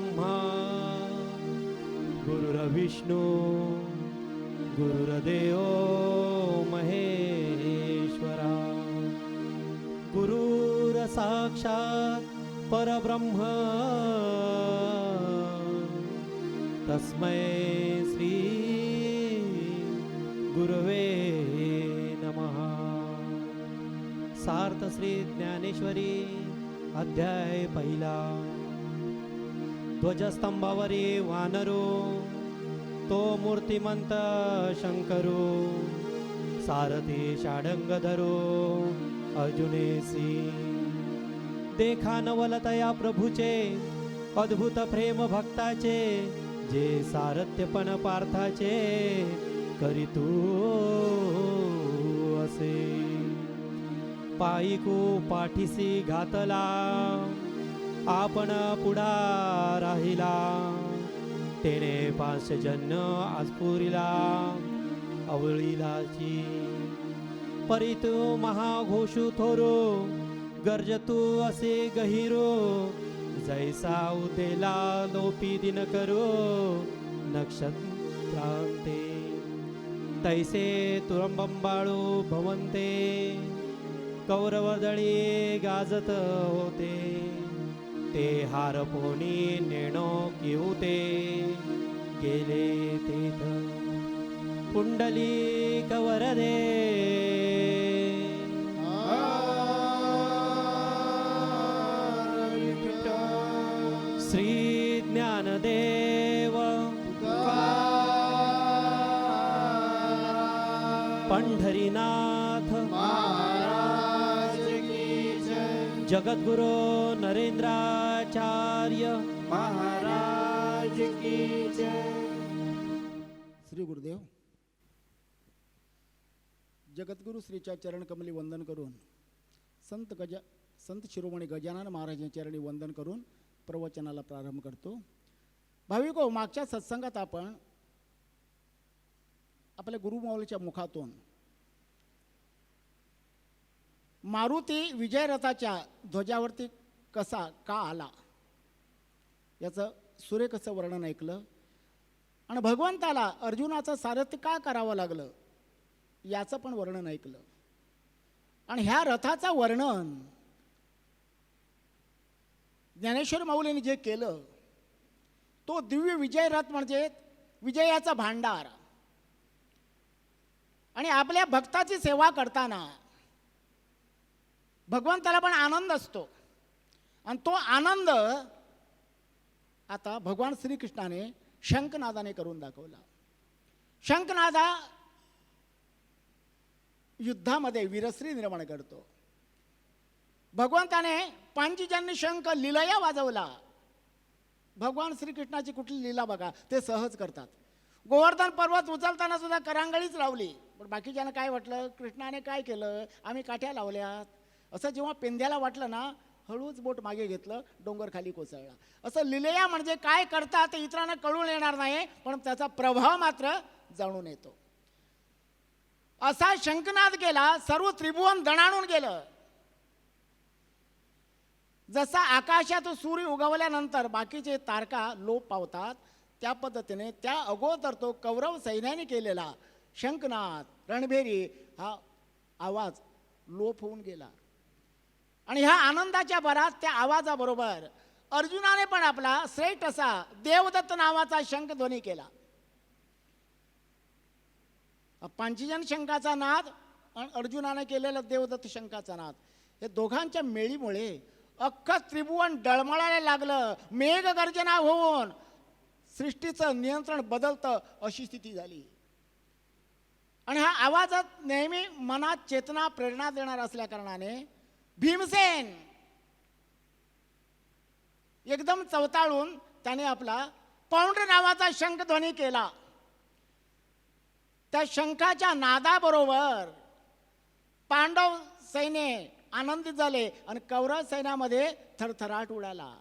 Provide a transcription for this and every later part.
ब्रह्मा गुरुरविष्णू गुरुरदेव महेश्वरा। गुरुरसाक्षात परब्रह्म। तस्मै श्री गुरवे नमः। सार्थ श्री ज्ञानेश्वरी अध्याय पहिला। ध्वजस्तंभावरी वानरो तो मूर्तिमंत शंकरो सारथी षाडंगधरो अर्जुनेसी देखा नवलतया प्रभूचे अद्भुत प्रेम भक्ताचे जे सारथ्यपण पार्थाचे करितू असे. पायिकू पाठीसी घातला आपण पुढा राहिला. तेने पांचजन्य आजपुरीला अवळीलाची परितू महाघोषू थोरो गरजतू असे गहिरो जैसा उदेला लोपी दिन करो नक्षत्रांते. तैसे तुरंबंबाळू भवंते कौरवदळी गाजत होते. ते हारपोनी नेणो किवते गेले तेथ पुंडली कवरदे जगद्गुरु नरेंद्राचार्य महाराज की जय। श्री गुरुदेव जगद्गुरु श्रीच्या चरणकमली वंदन करून संत गजा संत शिरोमणी गजानन महाराजांच्या चरणी वंदन करून प्रवचनाला प्रारंभ करतो. भाविको हो, मागच्या सत्संगात आपण आपल्या गुरुमौलीच्या मुखातून मारुती विजयरथाच्या ध्वजावरती कसा का आला? याचं सुरेख असं वर्णन ऐकलं. आणि भगवंताला अर्जुनाचं सारथ्य का करावं लागलं? याचं पण वर्णन ऐकलं. आणि ह्या रथाचं वर्णन ज्ञानेश्वर माऊलीने जे केलं तो दिव्य विजय रथ म्हणजे विजयाचा भांडार. आणि आपल्या भक्ताची सेवा करताना भगवंताला पण आनंद असतो. आणि तो आनंद आता भगवान श्रीकृष्णाने शंखनादाने करून दाखवला. शंखनादा युद्धामध्ये वीरश्री निर्माण करतो. भगवंताने पांचीजांनी शंख लिलया वाजवला. भगवान श्रीकृष्णाची कुठली लीला बघा ते सहज करतात. गोवर्धन पर्वत उचलताना सुद्धा करांगळीच लावली. पण बाकीच्यानं काय वाटलं? कृष्णाने काय केलं? आम्ही काठ्या लावल्यात. असं जेव्हा पेंद्याला वाटलं ना हळूच बोट मागे घेतलं डोंगर खाली कोसळला. असं लिलया म्हणजे काय करतात ते इतरांना कळून येणार नाही पण त्याचा प्रभाव मात्र जाणून येतो. असा शंखनाद गेला सर्व त्रिभुवन दणाणून गेलं. जसा आकाशात सूर्य उगवल्यानंतर बाकीचे तारका लोप पावतात त्या पद्धतीने त्या अगोदर तो कौरव सैन्याने केलेला शंकनाद रणभेरी हा आवाज लोप होऊन गेला. आणि ह्या आनंदाच्या भरात त्या आवाजाबरोबर अर्जुनाने पण आपला श्रेष्ठ असा देवदत्त नावाचा शंखध्वनी केला. पांचीजन शंखाचा नाद आणि अर्जुनाने केलेला देवदत्त शंखाचा नाद. हे दोघांच्या मेळीमुळे अख्खं त्रिभुवन डळमळायला लागलं. मेघ गर्जना होऊन सृष्टीचं नियंत्रण बदलतं अशी स्थिती झाली. आणि हा आवाजात नेहमी मनात चेतना प्रेरणा देणार असल्या कारणाने भीमसेन. एकदम चवताळून त्याने आपला पौंड नावाचा शंखध्वनी केला. त्या शंखाच्या नादाबरोबर पांडव सैन्य आनंदित झाले आणि कौरव सैन्यामध्ये थरथराट उडाला.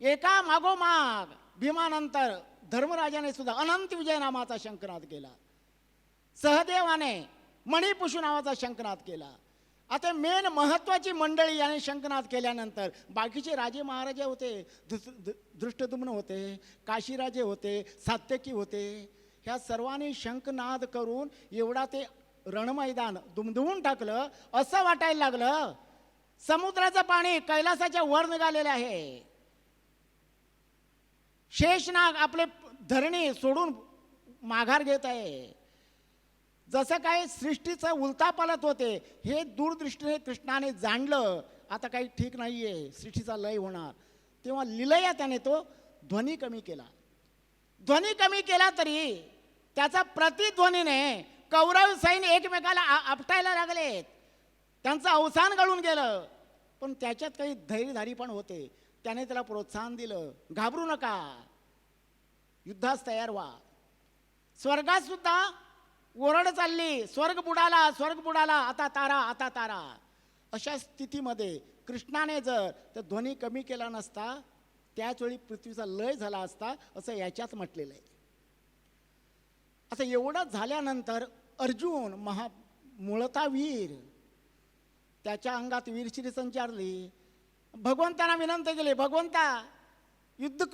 एका मागोमाग भीमानंतर धर्मराजाने सुद्धा अनंत विजय नामाचा शंखनाद केला. सहदेवाने मणिपुषू नावाचा शंखनाद केला. आता मेन महत्वाची मंडळी याने शंखनाद केल्यानंतर बाकीचे राजे महाराजे होते दृष्टदुम्न होते काशीराजे होते सात्यकी होते ह्या सर्वांनी शंखनाद करून एवढा ते रणमैदान दुमधुवून टाकलं असं वाटायला लागलं समुद्राचं पाणी कैलासाच्या वर निघालेलं आहे. शेषनाग आपले धरणी सोडून माघार घेत आहे. जसं काय सृष्टीचं उलतापालत होते हे दूरदृष्टीने कृष्णाने जाणलं आता काही ठीक नाही आहे सृष्टीचा लय होणार. तेव्हा लिलया त्याने तो ध्वनी कमी केला. ध्वनी कमी केला तरी त्याचा प्रतिध्वनीने कौरव सैन्य एकमेकाला आपटायला लागलेत त्यांचं अवसान गळून गेलं. पण त्याच्यात काही धैर्यधारी पण होते. त्याने त्याला प्रोत्साहन दिलं. घाबरू नका. युद्धास तयार व्हा. स्वर्गात सुद्धा ओरड चालली स्वर्ग बुडाला स्वर्ग बुडाला आता तारा आता तारा. अशा स्थितीमध्ये कृष्णाने जर तर ध्वनी कमी केला नसता त्याचवेळी पृथ्वीचा लय झाला असता असं याच्यात म्हटलेलं आहे. आता एवढं झाल्यानंतर अर्जुन महा मुळता वीर. त्याच्या अंगात वीरश्री संचारली. भगवंतांना विनंती केली भगवंता युद्ध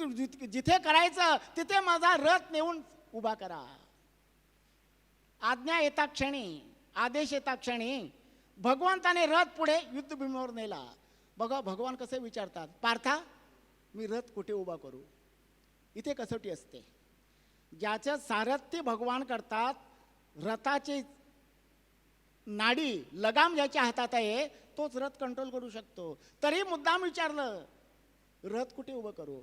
जिथे करायचं तिथे माझा रथ नेऊन उभा करा. आज्ञा येता क्षणी आदेश येता क्षणी भगवंताने रथ पुढे युद्धभूमीवर नेला. बघा भगवान कसे विचारतात पार्था मी रथ कुठे उभा करू? इथे कसोटी असते. ज्याचं सारथ्य भगवान करतात रथाची नाडी लगाम ज्याच्या हातात आहे तोच रथ कंट्रोल करू शकतो. तरी मुद्दाम विचारलं रथ कुठे उभं करू?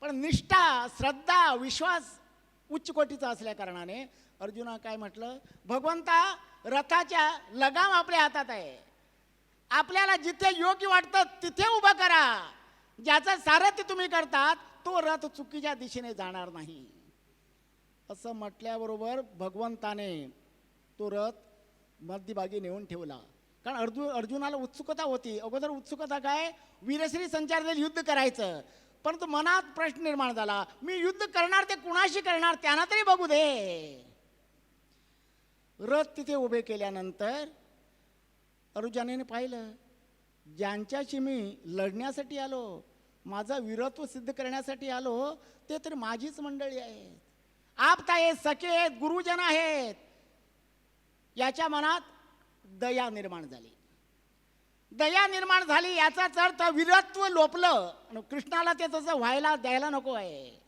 पण निष्ठा श्रद्धा विश्वास उच्च कोटीचा असल्या कारणाने अर्जुना काय म्हटलं? भगवंता रथाच्या लगाम आपल्या हातात आहे. आपल्याला जिथे योग्य वाटतं तिथे उभं करा. ज्याचं सारथ्य तुम्ही करतात तो रथ चुकीच्या दिशेने जाणार नाही. असं म्हटल्याबरोबर भगवंताने तो रथ मध्यभागी नेऊन ठेवला. कारण अर्जु अर्जुनाला उत्सुकता होती. अगोदर उत्सुकता काय? वीरश्री संचार युद्ध करायचं. परंतु मनात प्रश्न निर्माण झाला मी युद्ध करणार ते कुणाशी करणार त्यांना तरी बघू दे. रथ तिथे उभे केल्यानंतर अर्जुनाने पाहिलं ज्यांच्याशी मी लढण्यासाठी आलो माझा वीरत्व सिद्ध करण्यासाठी आलो ते तर माझीच मंडळी आहेत. आपता आहेत सखे आहेत गुरुजन आहेत. याच्या मनात दया निर्माण झाली. दया निर्माण झाली याचाच अर्थ वीरत्व लोपलं. कृष्णाला ते तसं व्हायला द्यायला नको आहे.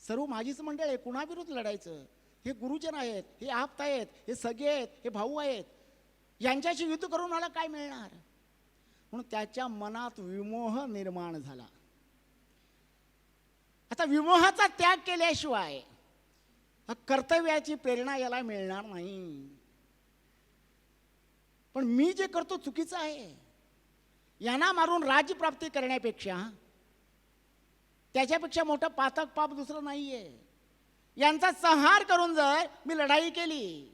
सर्व माझीच मंडळ आहे कुणाविरुद्ध लढायचं? हे गुरुजन आहेत हे आप्त आहेत हे सगळे आहेत हे भाऊ आहेत. यांच्याशी युद्ध करून मला काय मिळणार? म्हणून त्याच्या मनात विमोह निर्माण झाला. आता विमोहाचा त्याग केल्याशिवाय हा कर्तव्याची प्रेरणा याला मिळणार नाही. पण मी जे करतो चुकीचं आहे. यांना मारून राज्यप्राप्ती करण्यापेक्षा त्याच्यापेक्षा मोठं पातक पाप दुसरं नाही आहे यांचा संहार करून जर मी लढाई केली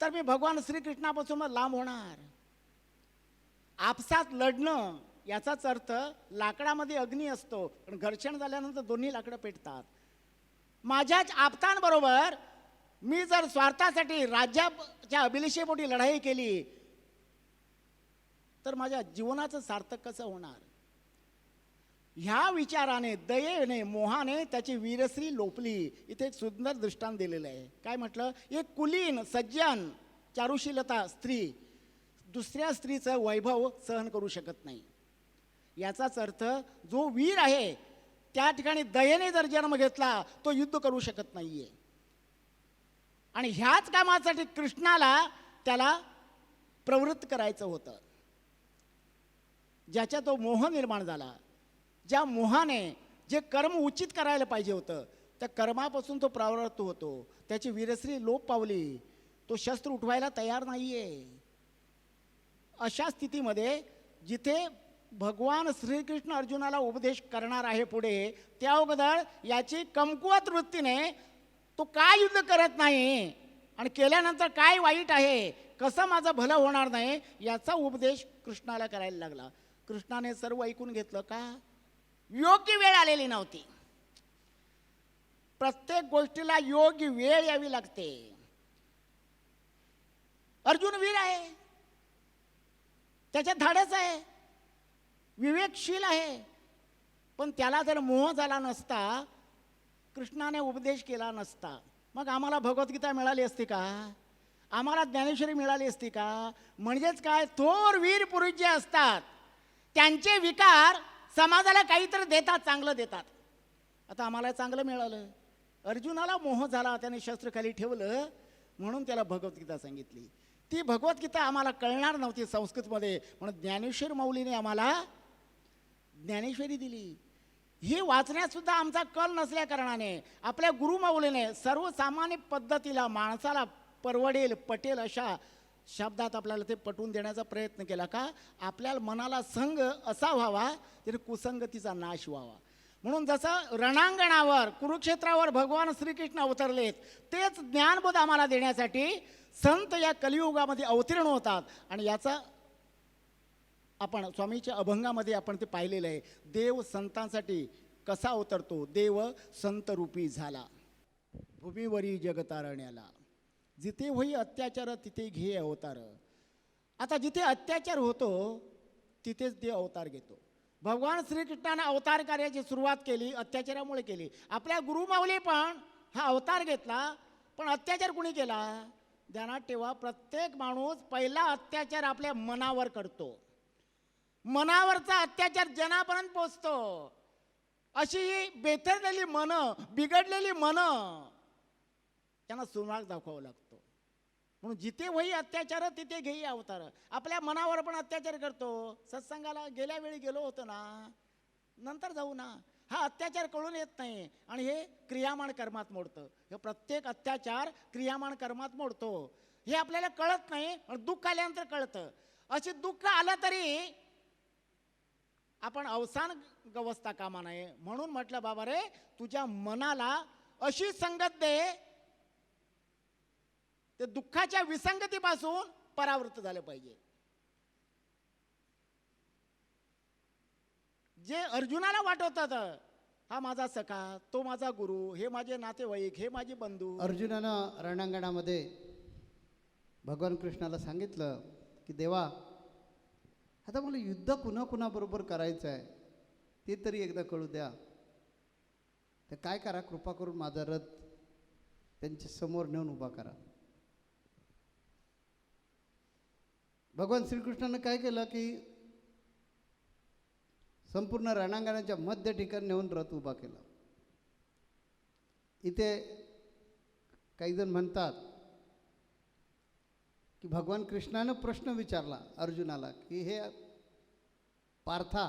तर मी भगवान श्रीकृष्णापासून मग लांब होणार. आपसात लढणं याचाच अर्थ लाकडामध्ये अग्नी असतो पण घर्षण झाल्यानंतर दोन्ही लाकडं पेटतात. माझ्याच आपतांबरोबर मी जर स्वार्थासाठी राज्याच्या अभिलेषेपोटी लढाई केली तर माझ्या जीवनाचं सार्थक कसं होणार? ह्या विचाराने दयेने मोहाने त्याची वीरश्री लोपली. इथे एक सुंदर दृष्टांत दिलेलं आहे. काय म्हटलं? एक कुलीन सज्जन चारुशीलता स्त्री. दुसऱ्या स्त्रीचं वैभव सहन करू शकत नाही. याचाच अर्थ जो वीर आहे त्या ठिकाणी दयेने जर जन्म घेतला तो युद्ध करू शकत नाहीये. आणि ह्याच कामासाठी कृष्णाला त्याला प्रवृत्त करायचं होतं. ज्याच्या तो मोह निर्माण झाला. ज्या मोहाने जे कर्म उचित करायला पाहिजे होतं त्या कर्मापासून तो प्रवृत्त होतो. त्याची वीरश्री लोप पावली. तो शस्त्र उठवायला तयार नाहीये. अशा स्थितीमध्ये जिथे भगवान श्रीकृष्ण अर्जुनाला उपदेश करणार आहे पुढे त्या अगोदर याची कमकुवत वृत्तीने तो काय युद्ध करत नाही आणि केल्यानंतर काय वाईट आहे कसं माझं भलं होणार नाही याचा उपदेश कृष्णाला करायला लागला. कृष्णाने सर्व ऐकून घेतलं का? योग्य वेळ आलेली नव्हती. प्रत्येक गोष्टीला योग्य वेळ यावी लागते. अर्जुन वीर आहे. त्याच्यात धाडस आहे. विवेकशील आहे. पण त्याला जर मोह झाला नसता कृष्णाने उपदेश केला नसता मग आम्हाला भगवद्गीता मिळाली असती का? आम्हाला ज्ञानेश्वरी मिळाली असती का? म्हणजेच काय? थोर वीर पुरुष जे असतात त्यांचे विकार समाजाला काहीतरी देतात चांगलं देतात. आता आम्हाला चांगलं मिळालं. अर्जुनाला मोह झाला त्याने शस्त्र खाली ठेवलं म्हणून त्याला भगवद्गीता सांगितली. ती भगवद्गीता आम्हाला कळणार नव्हती संस्कृतमध्ये. म्हणून ज्ञानेश्वर माऊलीने आम्हाला ज्ञानेश्वरी दिली. ही वाचण्यातसुद्धा आमचा कल नसल्या कारणाने आपल्या गुरुमाऊलीने सर्वसामान्य पद्धतीला माणसाला परवडेल पटेल अशा शब्दात आपल्याला ते पटवून देण्याचा प्रयत्न केला का? आपल्याला मनाला संग असा व्हावा तरी कुसंगतीचा नाश व्हावा. म्हणून जसं रणांगणावर कुरुक्षेत्रावर भगवान श्रीकृष्ण अवतरलेत तेच ज्ञानबोध आम्हाला देण्यासाठी संत या कलियुगामध्ये अवतीर्ण होतात. आणि याचा आपण स्वामीच्या अभंगामध्ये आपण ते पाहिलेलं आहे देव संतांसाठी कसा अवतरतो? देव संतरूपी झाला. भूमीवरी जगतारण्याला. जिथे होई अत्याचार तिथे घे अवतार. आता जिथे अत्याचार होतो तिथेच ते अवतार घेतो. भगवान श्रीकृष्णाने अवतार कार्याची सुरुवात केली अत्याचारामुळे केली. आपल्या गुरुमाऊली पण हा अवतार घेतला पण अत्याचार कुणी केला? ध्यानात ठेवा प्रत्येक माणूस पहिला अत्याचार आपल्या मनावर करतो. मनावरचा अत्याचार जनापर्यंत पोचतो. अशी ही बेथरलेली मनं बिघडलेली मनं त्यांना सुमार्ग दाखवावं लागतो. म्हणून जिथे वही अत्याचार तिथे घेई अवतार. आपल्या मनावर पण अत्याचार करतो. सत्संगाला गेल्या वेळी गेलो होतो ना नंतर जाऊ ना. हा अत्याचार कळून येत नाही. आणि हे क्रियामान कर्मात मोडतं. हे प्रत्येक अत्याचार क्रियामान कर्मात मोडतो. हे आपल्याला कळत नाही आणि दुःख आल्यानंतर कळतं. असे दुःख आलं तरी आपण अवसान गवसता कामा नये. म्हणून म्हटलं बाबा रे तुझ्या मनाला अशी संगत दे ते दुःखाच्या विसंगतीपासून परावृत्त झालं पाहिजे. जे अर्जुनाला वाटवतात हा माझा सखा तो माझा गुरु हे माझे नातेवाईक हे माझे बंधू. अर्जुनानं रणांगणामध्ये भगवान कृष्णाला सांगितलं की देवा आता मला युद्ध कुणा कुणाबरोबर करायचं आहे ते तरी एकदा कळू द्या. तर काय करा कृपा करून माझा रथ त्यांच्यासमोर नेऊन उभा करा. भगवान श्रीकृष्णानं काय केलं की संपूर्ण रणांगणाच्या मध्य ठिकाणी नेऊन रथ उभा केला. इथे काही जण म्हणतात की भगवान कृष्णानं प्रश्न विचारला अर्जुनाला की हे पार्था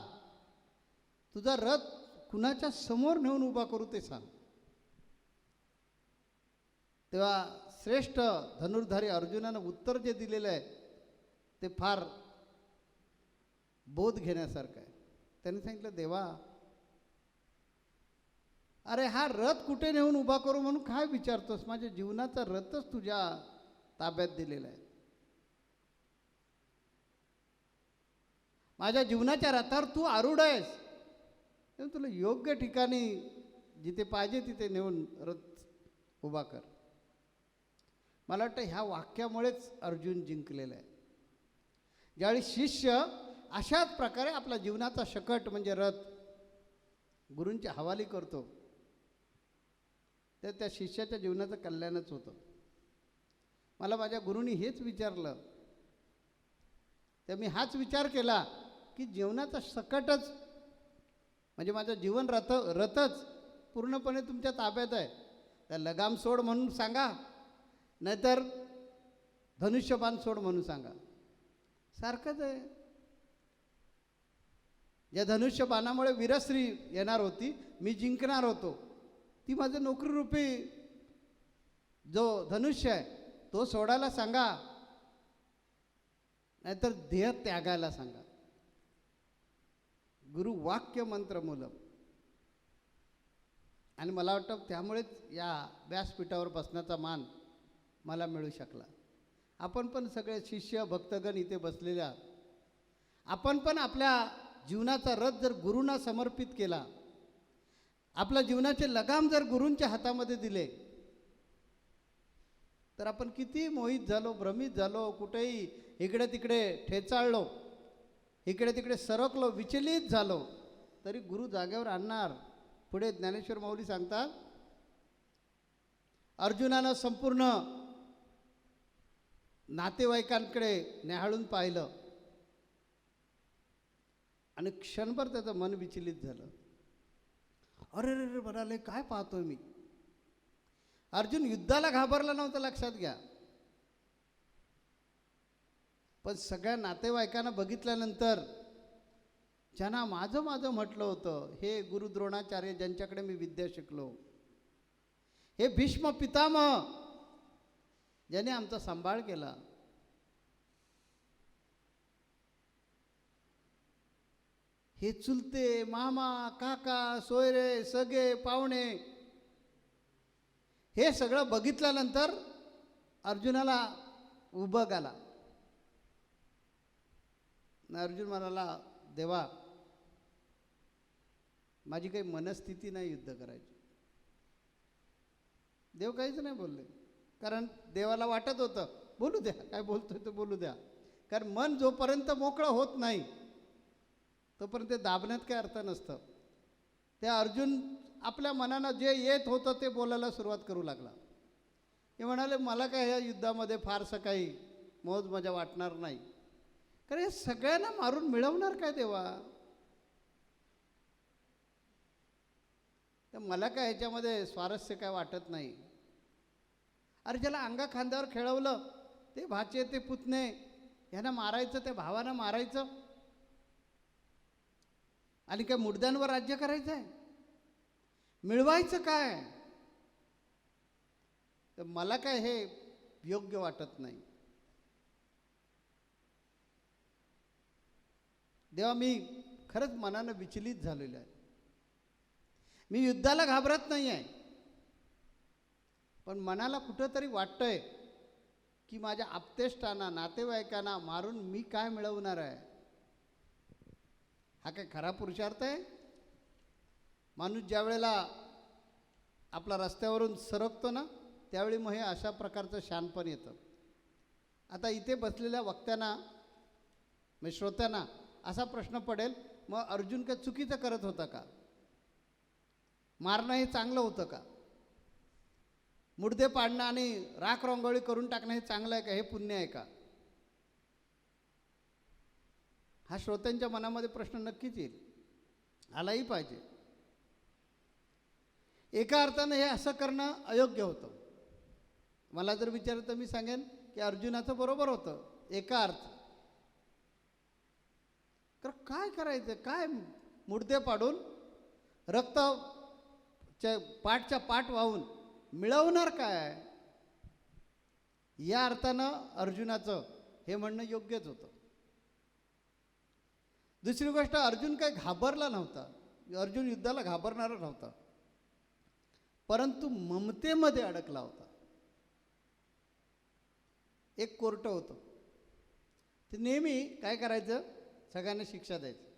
तुझा रथ कुणाच्या समोर नेऊन उभा करू ते सांग. तेव्हा श्रेष्ठ धनुर्धारी अर्जुनानं उत्तर जे दिलेलं आहे ते फार बोध घेण्यासारखं आहे. त्यांनी सांगितलं देवा अरे हा रथ कुठे नेऊन उभा करू म्हणून काय विचारतोस? माझ्या जीवनाचा रथच तुझ्या ताब्यात दिलेला आहे. माझ्या जीवनाच्या रथावर तू आरूढ आहेस. तुला योग्य ठिकाणी जिथे पाहिजे तिथे नेऊन रथ उभा कर. मला वाटतं ह्या वाक्यामुळेच अर्जुन जिंकलेला आहे. ज्यावेळी शिष्य अशाच प्रकारे आपला जीवनाचा शकट म्हणजे रथ गुरूंच्या हवाली करतो तर त्या शिष्याच्या जीवनाचं कल्याणच होतं. मला माझ्या गुरुनी हेच विचारलं. तर मी हाच विचार केला की जीवनाचा सकटच म्हणजे माझं जीवन रथ रथच पूर्णपणे तुमच्या ताब्यात आहे. त्या लगाम सोड म्हणून सांगा नाहीतर धनुष्यबाण सोड म्हणून सांगा. सारखंच आहे. या धनुष्य बाणामुळे वीरश्री येणार होती मी जिंकणार होतो. ती माझं नोकरीरूपी जो धनुष्य आहे तो सोडायला सांगा. नाहीतर ध्येय त्यागायला सांगा. गुरु वाक्य मंत्र मूलम. आणि मला वाटतं त्यामुळेच या व्यासपीठावर बसण्याचा मान मला मिळू शकला. आपण पण सगळे शिष्य भक्तगण इथे बसलेल्या आपण पण आपल्या जीवनाचा रथ जर गुरूंना समर्पित केला आपल्या जीवनाचे लगाम जर गुरूंच्या हातामध्ये दिले तर आपण किती मोहित झालो भ्रमित झालो कुठेही इकडे तिकडे ठेचाळलो इकडे तिकडे सरकलो विचलित झालो तरी गुरु जागेवर आणणार. पुढे ज्ञानेश्वर माऊली सांगतात अर्जुनानं संपूर्ण नातेवाईकांकडे न्याहाळून पाहिलं. आणि क्षणभर त्याचं मन विचलित झालं. अरे रे रे म्हणाले काय पाहतोय मी? अर्जुन युद्धाला घाबरला नव्हता लक्षात घ्या. पण सगळ्या नातेवाईकांना बघितल्यानंतर ज्यांना माझं माझं म्हटलं होतं हे गुरु द्रोणाचार्य ज्यांच्याकडे मी विद्या शिकलो हे भीष्म पितामह ज्याने आमचा सांभाळ केला. हे चुलते मामा काका सोयरे सगळे पाहुणे हे सगळं बघितल्यानंतर अर्जुनाला उभं आला. अर्जुन म्हणाला देवा माझी काही मनस्थिती नाही युद्ध करायची. देव काहीच नाही बोलले. कारण देवाला वाटत होतं बोलू द्या काय बोलतोय ते बोलू द्या. कारण मन जोपर्यंत मोकळं होत नाही तोपर्यंत ते दाबण्यात काय अर्थ नसतं. त्या अर्जुन आपल्या मनानं जे येत होतं ते बोलायला सुरुवात करू लागला. हे म्हणाले मला काय ह्या युद्धामध्ये फारसं काही मौज मजा वाटणार नाही. कारण हे सगळ्यांना मारून मिळवणार काय देवा? तर मला काय ह्याच्यामध्ये स्वारस्य काय वाटत नाही. अरे ज्याला अंगा खांद्यावर खेळवलं ते भाचे ते पुतणे ह्यांना मारायचं त्या भावानं मारायचं. आणि काय मुडद्यांवर राज्य करायचं आहे मिळवायचं काय? तर मला काय हे योग्य वाटत नाही. देवा मी खरंच मनानं विचलित झालेलो आहे. मी युद्धाला घाबरत नाही आहे पण मनाला कुठंतरी वाटतंय की माझ्या आपतेष्टांना नातेवाईकांना मारून मी काय मिळवणार आहे? हा काय खरा पुरुषार्थ आहे? माणूस ज्या वेळेला आपला रस्त्यावरून सरकतो ना त्यावेळी मग हे अशा प्रकारचं शानपण येतं. आता इथे बसलेल्या वक्त्यांना म्हणजे श्रोत्यांना असा प्रश्न पडेल मग अर्जुन काय चुकीचं करत होता का? मारणं हे चांगलं होतं का? मुडदे पाडणं आणि राख रांगोळी करून टाकणं हे चांगलं आहे का? हे पुण्य आहे का? हा श्रोत्यांच्या मनामध्ये प्रश्न नक्कीच येईल. आलाही पाहिजे. एका अर्थानं हे असं करणं अयोग्य होतं. मला जर विचारलं तर मी सांगेन की अर्जुनाचं बरोबर होतं. एका अर्थ. तर काय करायचं? काय मुडदे पाडून रक्त च्या पाठच्या पाठ वाहून मिळवणार काय? या अर्थानं अर्जुनाचं हे म्हणणं योग्यच होतं. दुसरी गोष्ट अर्जुन काही घाबरला नव्हता. अर्जुन युद्धाला घाबरणारा नव्हता. परंतु ममतेमध्ये अडकला होता. एक कोर्ट होतं. ते नेहमी काय करायचं? सगळ्यांना शिक्षा द्यायचं.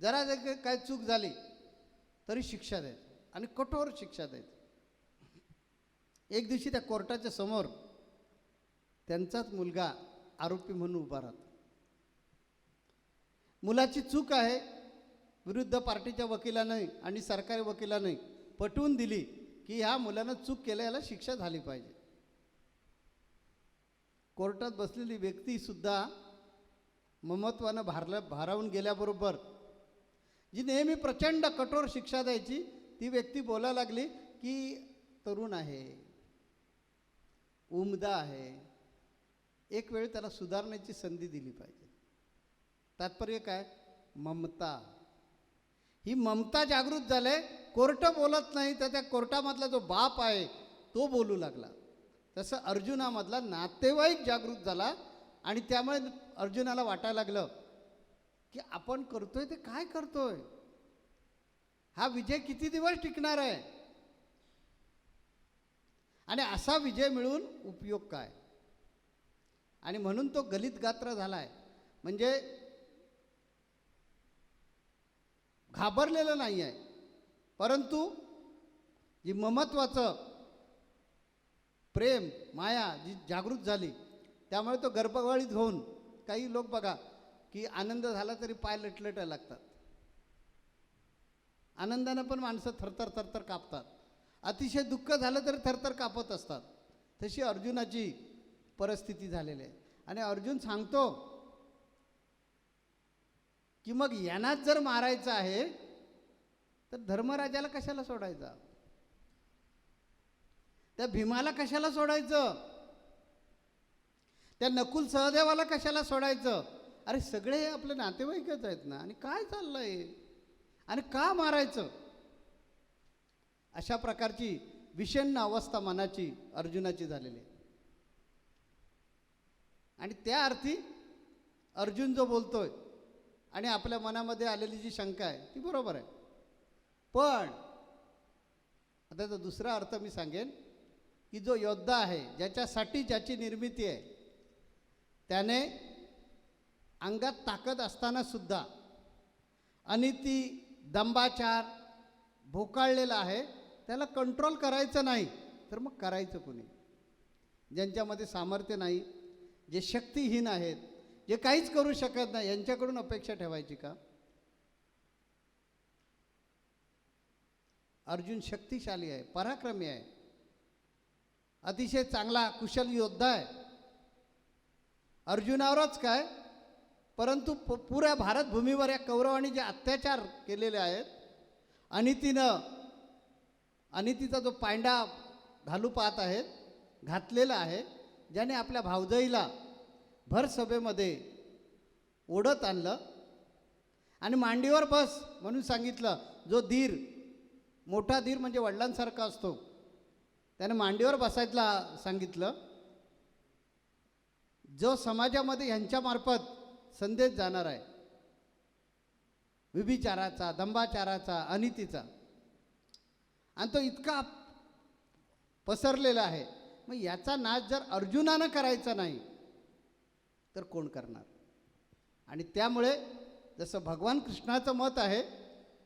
जरा जर काय चूक झाली तरी शिक्षा द्यायची आणि कठोर शिक्षा द्यायची. एक दिवशी त्या कोर्टाच्या समोर त्यांचाच मुलगा आरोपी म्हणून उभा राहतो. मुलाची चूक आहे विरुद्ध पार्टीच्या वकिलाने आणि सरकारी वकिलाने पटवून दिली की ह्या मुलानं चूक केल्या याला शिक्षा झाली पाहिजे. कोर्टात बसलेली व्यक्तीसुद्धा ममत्वानं भारलं भारावून गेल्याबरोबर जी नेहमी प्रचंड कठोर शिक्षा द्यायची ती व्यक्ती बोलायला लागली की तरुण आहे. उमदा आहे. एक वेळ त्याला सुधारण्याची संधी दिली पाहिजे. तात्पर्य काय? ममता. ही ममता जागृत झाले कोर्ट बोलत नाही तर त्या कोर्टामधला जो बाप आहे तो बोलू लागला. तसं अर्जुनामधला नातेवाईक जागृत झाला आणि त्यामुळे अर्जुनाला वाटायला लागलं की आपण करतोय ते काय करतोय? हा विजय किती दिवस टिकणार आहे? आणि असा विजय मिळून उपयोग काय? आणि म्हणून तो गलित गात्र झाला आहे म्हणजे घाबरलेलं नाही आहे परंतु जी ममत्वाचं प्रेम माया जी जागृत झाली त्यामुळे तो गर्भवाळीत होऊन काही लोक बघा की आनंद झाला तरी पाय लटलटायला लागतात. आनंदानं पण माणसं थरथर थरथर कापतात. अतिशय दुःख झालं तर थरथर कापत असतात. तशी अर्जुनाची परिस्थिती झालेली आहे. आणि अर्जुन सांगतो की मग यांनाच जर मारायचं आहे तर धर्मराजाला कशाला सोडायचा? त्या भीमाला कशाला सोडायचं? त्या नकुल सहदेवाला कशाला सोडायचं? अरे सगळे आपले नातेवाईकच आहेत ना. आणि काय चाललंय? आणि का मारायचं? अशा प्रकारची विषण्ण अवस्था मनाची अर्जुनाची झालेली आहे. आणि त्या अर्थी अर्जुन जो बोलतोय आणि आपल्या मनामध्ये आलेली जी शंका आहे ती बरोबर आहे. पण आता त्याचा दुसरा अर्थ मी सांगेन की जो योद्धा आहे ज्याच्यासाठी ज्याची निर्मिती आहे त्याने अंगात ताकद असताना सुद्धा अनिती दंबाचार भोकाळलेला आहे त्याला कंट्रोल करायचं नाही तर मग करायचं कोणी? ज्यांच्यामध्ये सामर्थ्य नाही जे शक्तिहीन आहेत जे काहीच करू शकत नाही यांच्याकडून अपेक्षा ठेवायची का? अर्जुन शक्तिशाली आहे पराक्रमी आहे. अतिशय चांगला कुशल योद्धा आहे. अर्जुनावरच काय? परंतु प पुऱ्या भारतभूमीवर या कौरवांनी जे अत्याचार केलेले आहेत आणि तिनं आणि अनितीचा जो पांडा घालू पाहत आहेत घातलेला आहे ज्याने आपल्या भावजईला भर सभेमध्ये ओढत आणलं. आणि मांडीवर बस म्हणून सांगितलं जो धीर मोठा धीर म्हणजे वडिलांसारखा असतो. त्याने मांडीवर बसायला सांगितलं जो समाजामध्ये ह्यांच्यामार्फत संदेश जाणार आहे विभिचाराचा दंबाचाराचा अनितीचा आणि तो इतका पसरलेला आहे. मग याचा नाश जर अर्जुनानं करायचा नाही तर कोण करणार? आणि त्यामुळे जसं भगवान कृष्णाचं मत आहे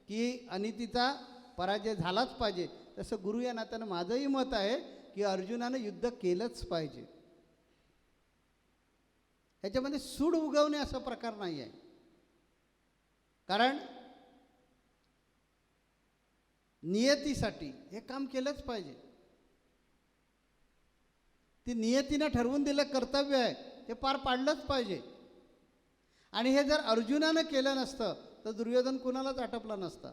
की अनितीचा पराजय झालाच पाहिजे तसं गुरु या नात्यानं माझंही मत आहे की अर्जुनानं युद्ध केलंच पाहिजे. ह्याच्यामध्ये सूड उगवणे असा प्रकार नाही आहे. कारण नियतीसाठी हे काम केलंच पाहिजे. ती नियतीनं ठरवून दिलं कर्तव्य आहे ते पार पाडलंच पाहिजे. आणि हे जर अर्जुनानं केलं नसतं तर दुर्योधन कुणालाच आटपला नसता.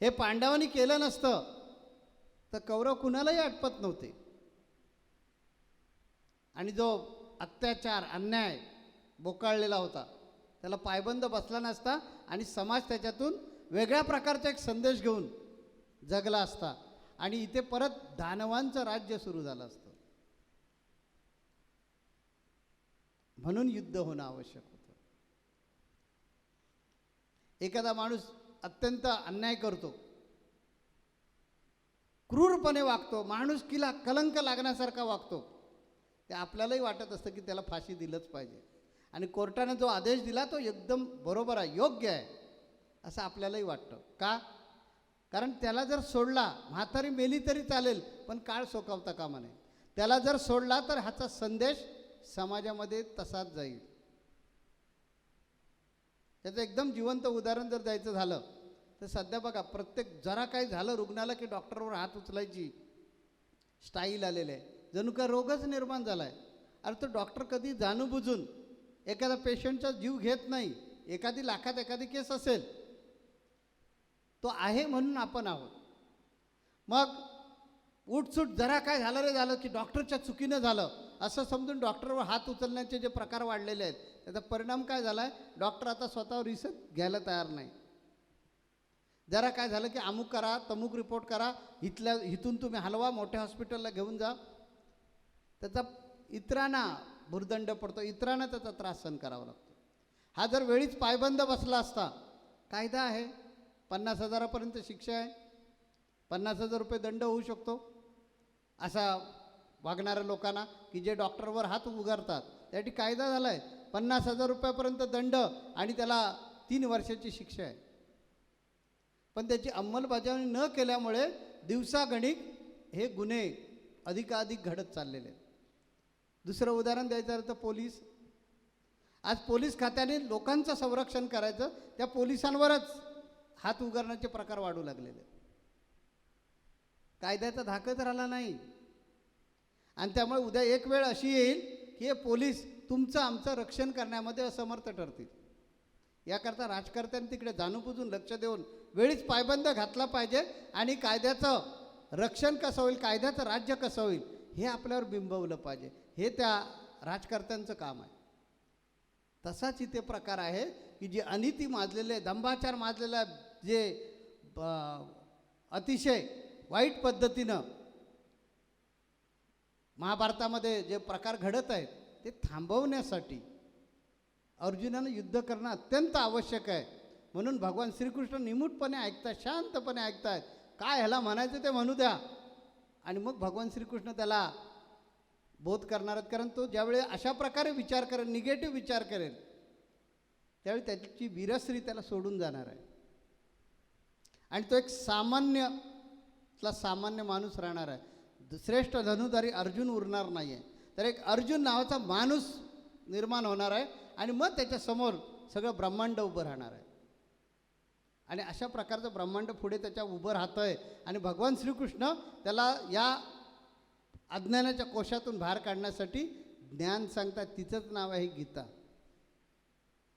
हे पांडवांनी केलं नसतं तर कौरव कुणालाही आटपत नव्हते. आणि जो अत्याचार अन्याय बोकाळलेला होता त्याला पायबंद बसला नसता आणि समाज त्याच्यातून वेगळ्या प्रकारचा एक संदेश घेऊन जगला असता आणि इथे परत दानवांचं राज्य सुरू झालं असतं. म्हणून युद्ध होणं आवश्यक होतं. एखादा माणूस अत्यंत अन्याय करतो क्रूरपणे वागतो माणूस किला कलंक लागण्यासारखा वागतो ते आपल्यालाही वाटत असतं की त्याला फाशी दिलंच पाहिजे. आणि कोर्टाने जो आदेश दिला तो एकदम बरोबर आहे योग्य आहे. असं आपल्यालाही वाटतं. का? कारण त्याला जर सोडला म्हातारी मेली तरी चालेल पण काळ सोकावता कामा नये. त्याला जर सोडला तर ह्याचा संदेश समाजामध्ये तसाच जाईल. त्याचं एकदम जिवंत उदाहरण जर द्यायचं झालं तर सध्या बघा प्रत्येक जरा काही झालं रुग्णाला की डॉक्टरवर हात उचलायची स्टाईल आलेले आहे. जणू काय रोगच निर्माण झाला आहे अरे तो डॉक्टर कधी जाणूबुजून एखादा पेशंटचा जीव घेत नाही एखादी लाखात एखादी केस असेल तो आहे म्हणून आपण आहोत. मग उठसूट जरा काय झालं रे झालं की डॉक्टरच्या चुकीनं झालं. असं समजून डॉक्टरवर हात उचलण्याचे जे प्रकार वाढलेले आहेत त्याचा परिणाम काय झाला आहे डॉक्टर आता स्वतःवर रिसर्च घ्यायला तयार नाही. जरा काय झालं की अमुक करा तमुक रिपोर्ट करा इथल्या इथून तुम्ही हलवा मोठ्या हॉस्पिटलला घेऊन जा. त्याचा इतरांना भुर्दंड पडतो इतरांना त्याचा त्रास सहन करावा लागतो. हा जर वेळीच पायबंद बसला असता कायदा आहे. पन्नास हजारापर्यंत शिक्षा आहे. पन्नास हजार रुपये दंड होऊ शकतो. असा वागणाऱ्या लोकांना की जे डॉक्टरवर हात उगारतात त्यासाठी कायदा झाला आहे पन्नास हजार रुपयापर्यंत दंड आणि त्याला तीन वर्षाची शिक्षा आहे. पण त्याची अंमलबजावणी न केल्यामुळे दिवसागणिक हे गुन्हे अधिकाधिक घडत चाललेले आहेत. दुसरं उदाहरण द्यायचं झालं तर पोलीस. आज पोलीस खात्याने लोकांचं संरक्षण करायचं त्या पोलिसांवरच. हात उगारण्याचे प्रकार वाढू लागलेले. कायद्याचा धाकच राहिला नाही. आणि त्यामुळे उद्या एक वेळ अशी येईल की हे पोलीस तुमचं आमचं रक्षण करण्यामध्ये असमर्थ ठरतील. याकरता राजकर्त्यांनी तिकडे जाणूनबुजून लक्ष देऊन वेळीच पायबंद घातला पाहिजे आणि कायद्याचं रक्षण कसं होईल कायद्याचं राज्य कसं होईल हे आपल्यावर बिंबवलं पाहिजे. हे त्या राजकर्त्यांचं काम आहे. तसाच इथे प्रकार आहे की जे अनिती माजलेले दंभाचार माजलेला जे ब- अतिशय वाईट पद्धतीनं महाभारतामध्ये जे प्रकार घडत आहेत ते थांबवण्यासाठी अर्जुनानं युद्ध करणं अत्यंत आवश्यक आहे. म्हणून भगवान श्रीकृष्ण निमूटपणे ऐकतात शांतपणे ऐकतात. काय ह्याला म्हणायचं ते म्हणू द्या. आणि मग भगवान श्रीकृष्ण त्याला बोध करणार आहेत. कारण तो ज्यावेळी अशा प्रकारे विचार करेल निगेटिव्ह विचार करेल त्यावेळी त्याची वीरश्री त्याला सोडून जाणार आहे. आणि तो एक सामान्यतला सामान्य माणूस राहणार आहे. श्रेष्ठ धनुधारी अर्जुन उरणार नाही आहे तर एक अर्जुन नावाचा माणूस निर्माण होणार आहे आणि मग त्याच्यासमोर सगळं ब्रह्मांड उभं राहणार आहे. आणि अशा प्रकारचं ब्रह्मांड पुढे त्याच्या उभं राहतं आहे आणि भगवान श्रीकृष्ण त्याला या अज्ञानाच्या कोशातून बाहेर काढण्यासाठी ज्ञान सांगतात. तिचंच नाव आहे गीता.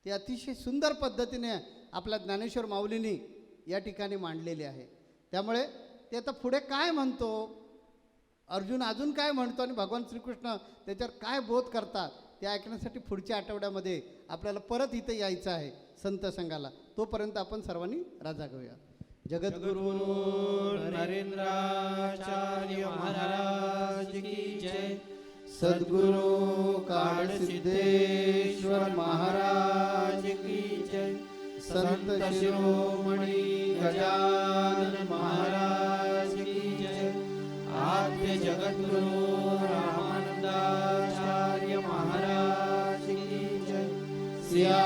ते अतिशय सुंदर पद्धतीने आपल्या ज्ञानेश्वर माऊलींनी या ठिकाणी मांडलेली आहे. त्यामुळे ते आता पुढे काय म्हणतो? अर्जुन अजून काय म्हणतो आणि भगवान श्रीकृष्ण त्याच्यावर काय बोध करतात ते ऐकण्यासाठी पुढच्या आठवड्यामध्ये आपल्याला परत इथे यायचं आहे संत संघाला. तोपर्यंत आपण सर्वांनी राजा घेऊया. जगद्गुरु नरेंद्राचार्य महाराज की जय. सद्गुरु संत शिरोमणी गजानन महाराज की जय। आद्य जगद्गुरु रामानंदाचार्य महाराज की जय। सिया